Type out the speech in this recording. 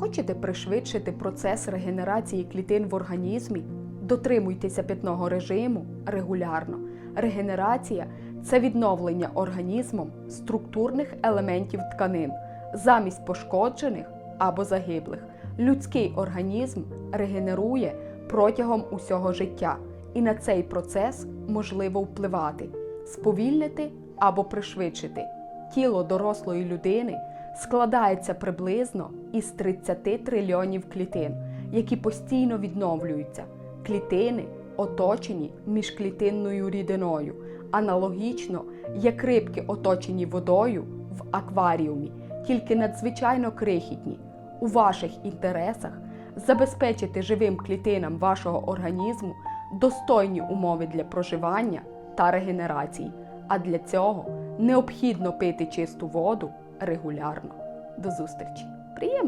Хочете пришвидшити процес регенерації клітин в організмі? Дотримуйтеся питного режиму регулярно. Регенерація це відновлення організмом структурних елементів тканин замість пошкоджених або загиблих. Людський організм регенерує протягом усього життя, і на цей процес можливо впливати, сповільнити або пришвидшити. Тіло дорослої людини складається приблизно із 30 трильйонів клітин, які постійно відновлюються. Клітини оточені міжклітинною рідиною, аналогічно як рибки оточені водою в акваріумі, тільки надзвичайно крихітні. У ваших інтересах забезпечити живим клітинам вашого організму достойні умови для проживання та регенерації. А для цього необхідно пити чисту воду регулярно. До зустрічі! Приємно!